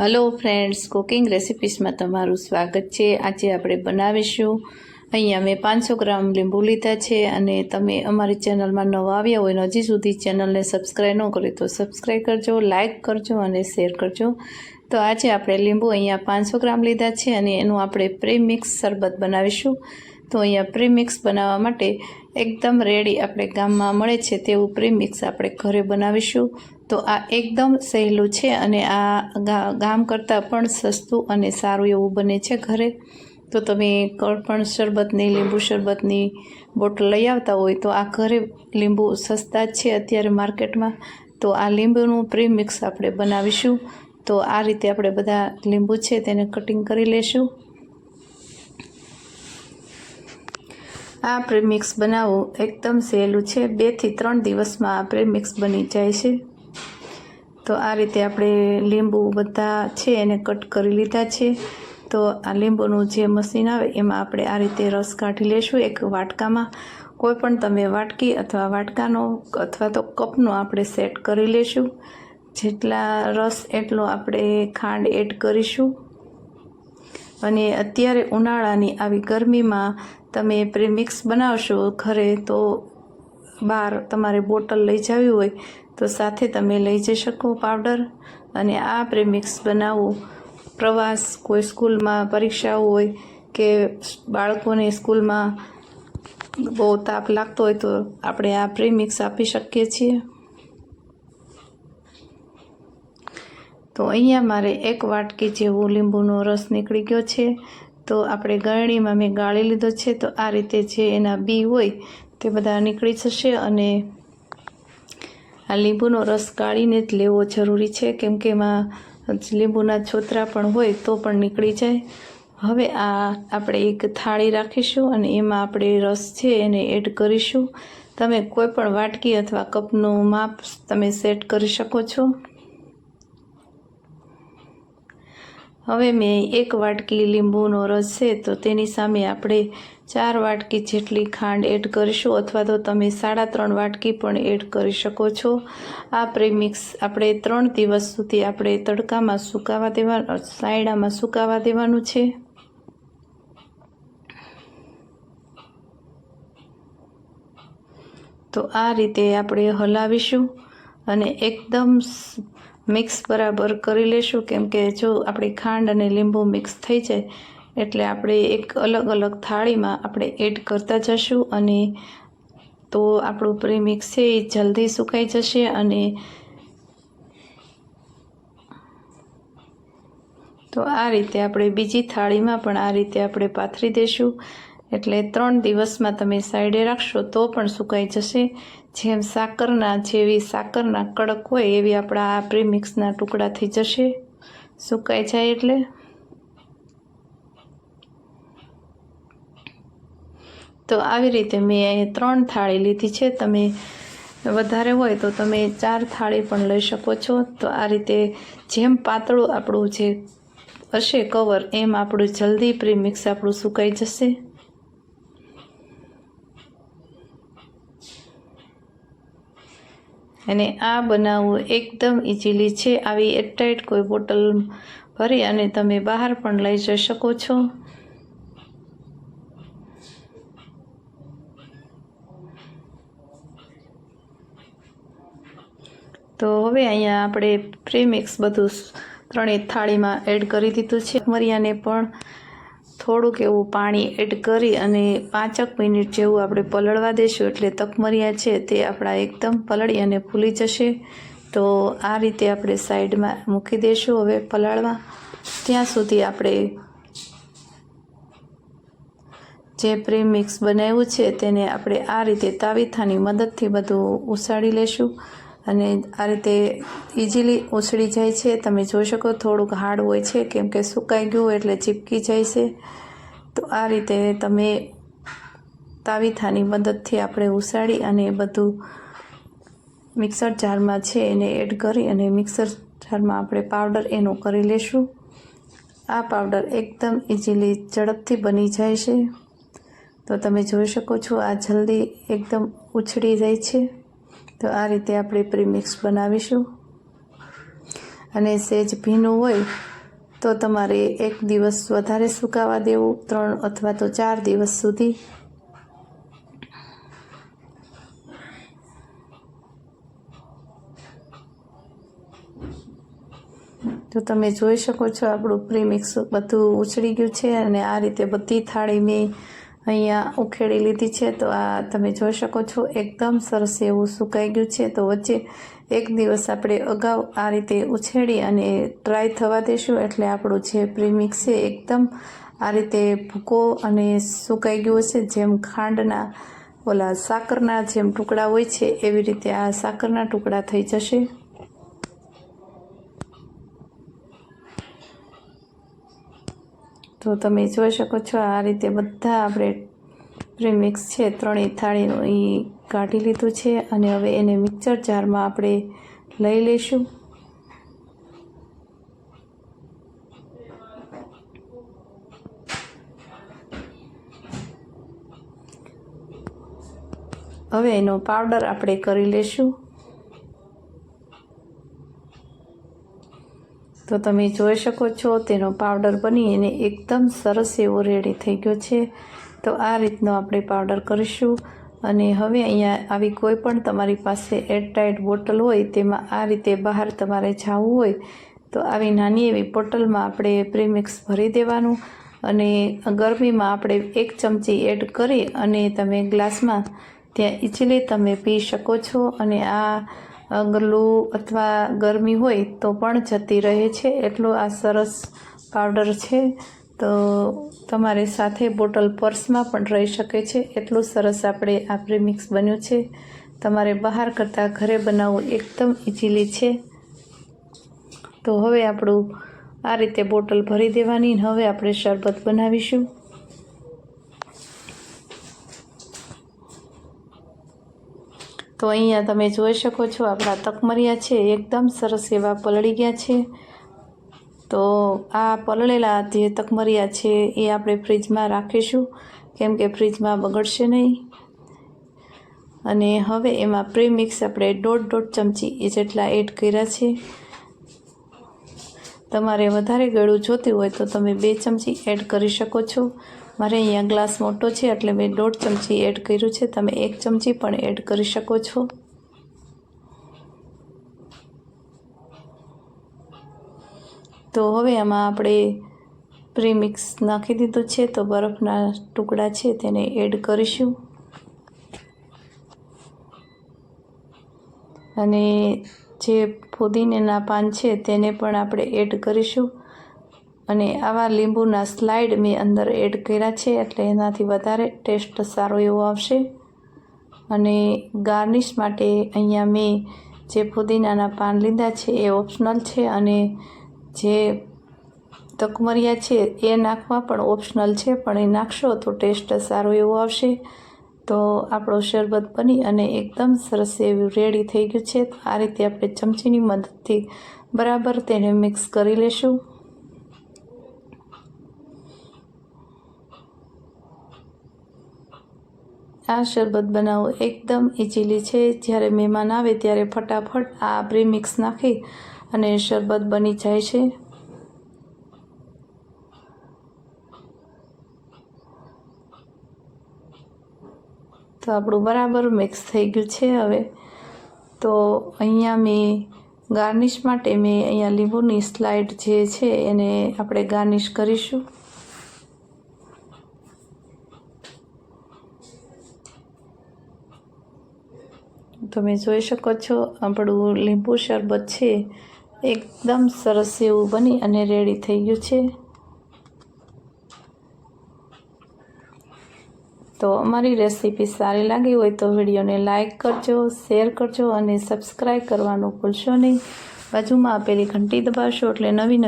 Hello friends cooking રેસિપીસમાં તમારું સ્વાગત છે. આજે આપણે બનાવીશું. અહીંયા મેં પાંચસો ગ્રામ લીંબુ લીધા છે અને તમે અમારી ચેનલમાં નવા આવ્યા હોય હજી સુધી ચેનલને સબસ્ક્રાઈબ ન કરી તો સબસ્ક્રાઈબ કરજો, લાઇક કરજો અને શેર કરજો. તો આજે આપણે લીંબુ અહીંયા પાંચસો ગ્રામ લીધા છે અને એનું આપણે પ્રીમિક્સ શરબત બનાવીશું. તો અહીંયા પ્રીમિક્સ બનાવવા માટે એકદમ રેડી આપણે ગામમાં મળે છે તેવું પ્રીમિક્સ આપણે ઘરે બનાવીશું. તો આ એકદમ સહેલું છે અને આ ગામ કરતાં પણ સસ્તું અને સારું એવું બને છે ઘરે. તો તમે કળપણ શરબતની, લીંબુ શરબતની બોટલ લઈ આવતા હોય તો આ ઘરે લીંબુ સસ્તા જ છે અત્યારે માર્કેટમાં. તો આ લીંબુનું પ્રીમિક્સ આપણે બનાવીશું. તો આ રીતે આપણે બધા લીંબુ છે તેને કટિંગ કરી લેશું. આ પ્રેમિક્સ બનાવવું એકદમ સહેલું છે. બેથી ત્રણ દિવસમાં આ પ્રેમિક્સ બની જાય છે. તો આ રીતે આપણે લીંબુ બધા છે એને કટ કરી લીધા છે. તો આ લીંબુનું જે મશીન આવે એમાં આપણે આ રીતે રસ કાઢી લેશું એક વાટકામાં. કોઈ પણ તમે વાટકી અથવા વાટકાનો અથવા તો કપનો આપણે સેટ કરી લેશું. જેટલા રસ એટલો આપણે ખાંડ એડ કરીશું. અને અત્યારે ઉનાળાની આવી ગરમીમાં તમે પ્રીમિક્સ બનાવશો ઘરે તો બહાર તમારે બોટલ લઈ જવી હોય તો સાથે તમે લઈ જઈ શકો પાવડર અને આ પ્રેમિક્સ બનાવવું પ્રવાસ, કોઈ સ્કૂલમાં પરીક્ષાઓ હોય કે બાળકોને સ્કૂલમાં બહુ તાપ લાગતો હોય તો આપણે આ પ્રેમિક્સ આપી શકીએ છીએ. તો અહીંયા મારે એક વાટકી જેવો લીંબુનો રસ નીકળી ગયો છે. તો આપણે ગળણીમાં મેં ગાળી લીધો છે. તો આ રીતે જે એના બી હોય તે બધા નીકળી જશે અને આ લીંબુનો રસ કાઢીને જ લેવો જરૂરી છે, કેમ કે એમાં લીંબુના છોતરા પણ હોય તો પણ નીકળી જાય. હવે આ આપણે એક થાળી રાખીશું અને એમાં આપણે રસ છે એને એડ કરીશું. તમે કોઈ પણ વાટકી અથવા કપનું માપ તમે સેટ કરી શકો છો. હવે મેં એક વાટકી લીંબુનો રસ છે, તો તેની સામે આપણે ચાર વાટકી જેટલી ખાંડ એડ કરીશું, અથવા તો તમે સાડા ત્રણ વાટકી પણ એડ કરી શકો છો. આ પ્રેમિક્સ આપણે ત્રણ દિવસ સુધી આપણે તડકામાં સુકાવા દેવા, સાયડામાં સુકાવા દેવાનું છે. તો આ રીતે આપણે હલાવીશું અને એકદમ મિક્સ બરાબર કરી લેશું. કેમ કે જો આપણી ખાંડ અને લીંબુ મિક્સ થઈ જાય, એટલે આપણે એક અલગ અલગ થાળીમાં આપણે એડ કરતા જશું અને તો આપણું પ્રીમિક્સ છે એ જલ્દી સુકાઈ જશે અને તો આ રીતે આપણે બીજી થાળીમાં પણ આ રીતે આપણે પાથરી દઈશું એટલે ત્રણ દિવસમાં તમે સાઈડે રાખશો તો પણ સુકાઈ જશે. જેમ સાકરના જેવી સાકરના કડક હોય એવી આપણા આ પ્રીમિક્સના ટુકડા થઈ જશે. સુકાઈ જાય એટલે. તો આવી રીતે મેં અહીં ત્રણ થાળી લીધી છે. તમે વધારે હોય તો તમે ચાર થાળી પણ લઈ શકો છો. તો આ રીતે જેમ પાતળું આપણું જે હશે કવર એમ આપણું જલ્દી પ્રીમિક્સ આપણું સુકાઈ જશે. અને આ બનાવવું એકદમ ઇઝીલી છે. આવી એરટાઈટ કોઈ બોટલ ભરી અને તમે બહાર પણ લઈ જઈ શકો છો. તો હવે અહીંયા આપણે પ્રીમિક્સ બધું ત્રણેય થાળીમાં એડ કરી દીધું છે. મરિયાને પણ થોડુંક એવું પાણી એડ કરી અને પાંચક મિનિટ જેવું આપણે પલળવા દઈશું એટલે તકમરિયા છે તે આપણા એકદમ પલળી અને ફૂલી જશે. તો આ રીતે આપણે સાઈડમાં મૂકી દઈશું હવે પલાળવા. ત્યાં સુધી આપણે જે પ્રીમિક્સ બનાવ્યું છે તેને આપણે આ રીતે તાવીથાની મદદથી બધું ઉસાડી લેશું. અને આ રીતે ઇઝીલી ઉછળી જાય છે. તમે જોઈ શકો થોડુંક હાર્ડ હોય છે, કેમ કે સુકાઈ ગયું એટલે ચીપકી જાય છે. તો આ રીતે તમે તાવીથાની મદદથી આપણે ઉસાડી અને બધું મિક્સર જારમાં છે એને એડ કરી અને મિક્સર જારમાં આપણે પાવડર એનો કરી લેશું. આ પાવડર એકદમ ઇઝીલી ઝડપથી બની જાય છે. તો તમે જોઈ શકો છો આ જલ્દી એકદમ ઉછળી જાય છે. તો આ રીતે આપણે પ્રીમિક્સ બનાવીશું. અને સેજ ભીનું હોય તો તમારે એક દિવસ વધારે સુકાવા દેવું, ત્રણ અથવા તો ચાર દિવસ સુધી. તો તમે જોઈ શકો છો આપણું પ્રીમિક્સ બધું ઉછળી ગયું છે અને આ રીતે બધી થાળી મેં અહીંયા ઉખેડી લીધી છે તો આ તમે જોઈ શકો છો, એકદમ સરસ એવું સુકાઈ ગયું છે. તો વચ્ચે એક દિવસ આપણે અગાઉ આ રીતે ઉછેડી અને ટ્રાય થવા દેશું એટલે આપણું જે પ્રીમિક્સ છે એકદમ આ રીતે ભૂકો અને સુકાઈ ગયો છે. જેમ ખાંડના, ઓલા સાકરના જેમ ટુકડા હોય છે, એવી રીતે આ સાકરના ટુકડા થઈ જશે. તો તમે જોઈ શકો છો આ રીતે બધા આપણે પ્રીમિક્સ છે, ત્રણેય થાળીનું એ કાઢી લીધું છે અને હવે એને મિક્સર જારમાં આપણે લઈ લઈશું. હવે એનો પાવડર આપણે કરી લઈશું. તો તમે જોઈ શકો છો, તેનો પાવડર બની અને એકદમ સરસ એવો રેડી થઈ ગયો છે. તો આ રીતનો આપણે પાવડર કરીશું અને હવે અહીંયા આવી કોઈ પણ તમારી પાસે એરટાઇટ બોટલ હોય, તેમાં આ રીતે બહાર તમારે જવું હોય, તો આવી નાની એવી બોટલમાં આપણે પ્રીમિક્સ ભરી દેવાનું અને ગરમીમાં આપણે એક ચમચી એડ કરી અને તમે ગ્લાસમાં ત્યાં ઇચલી તમે પી શકો છો અને આ લૂ અથવા ગરમી હોય તો પણ જતી રહે છે. એટલો આ સરસ પાવડર છે. તો તમારે સાથે બોટલ પર્સમાં પણ રહી શકે છે. એટલું સરસ આપણે આ પ્રીમિક્સ બન્યું છે. તમારે બહાર કરતાં ઘરે બનાવવું એકદમ ઇઝીલી છે. તો હવે આપણું આ રીતે બોટલ ભરી દેવાની હવે આપણે શરબત બનાવીશું. તો અહીંયા તમે જોઈ શકો છો, આપણા તકમરિયા છે, એકદમ સરસ એવા પલળી ગયા છે. તો આ પલળેલા જે તકમરિયા છે, એ આપણે ફ્રીજમાં રાખીશું, કેમ કે ફ્રીજમાં બગડશે નહીં. અને હવે એમાં પ્રીમિક્સ આપણે દોઢ દોઢ ચમચી એ જેટલા એડ કર્યા છે. તમારે વધારે ગળું જોતી હોય તો તમે બે ચમચી એડ કરી શકો છો. મારે અહીંયા ગ્લાસ મોટો છે એટલે મેં દોઢ ચમચી એડ કર્યું છે. તમે એક ચમચી પણ એડ કરી શકો છો. તો હવે આમાં આપણે પ્રીમિક્સ નાખી દીધું છે. તો બરફના ટુકડા છે તેને એડ કરીશું. અને જે ફુદીનેના પાન છે તેને પણ આપણે એડ કરીશું. અને આવા લીંબુના સ્લાઇડ મેં અંદર એડ કર્યા છે એટલે એનાથી વધારે ટેસ્ટ સારો એવો આવશે. અને ગાર્નિશ માટે અહીંયા મેં જે પુદીનાના પાન લીધા છે એ ઓપ્શનલ છે અને જે તકમરિયા છે એ નાખવા પણ ઓપ્શનલ છે, પણ એ નાખશો તો ટેસ્ટ સારો એવો આવશે. તો આપણો શરબત બની અને એકદમ સરસ એવું રેડી થઈ ગયું છે. આ રીતે આપણે ચમચીની મદદથી બરાબર તેને મિક્સ કરી લેશું. આ શરબત બનાવવું એકદમ ઇઝીલી છે. જ્યારે મહેમાન આવે ત્યારે ફટાફટ આ પ્રીમિક્સ નાખી અને શરબત બની જાય છે. તો આપણું બરાબર મિક્સ થઈ ગયું છે હવે. તો અહીંયા મેં ગાર્નિશ માટે મેં અહીંયા લીંબુની સ્લાઇડ જે છે એને આપણે ગાર્નિશ કરીશું. તમે જોઈ શકો છો, આપણું લીંબુ શરબત છે, એકદમ સરસ એવું બની અને રેડી થઈ ગયું છે. તો અમારી રેસીપી સારી લાગી હોય તો વિડીયોને લાઇક કરજો, શેર કરજો અને સબસ્ક્રાઈબ કરવાનું ભૂલશો નહીં. બાજુમાં આપેલી ઘંટી દબાવશો એટલે નવી નવી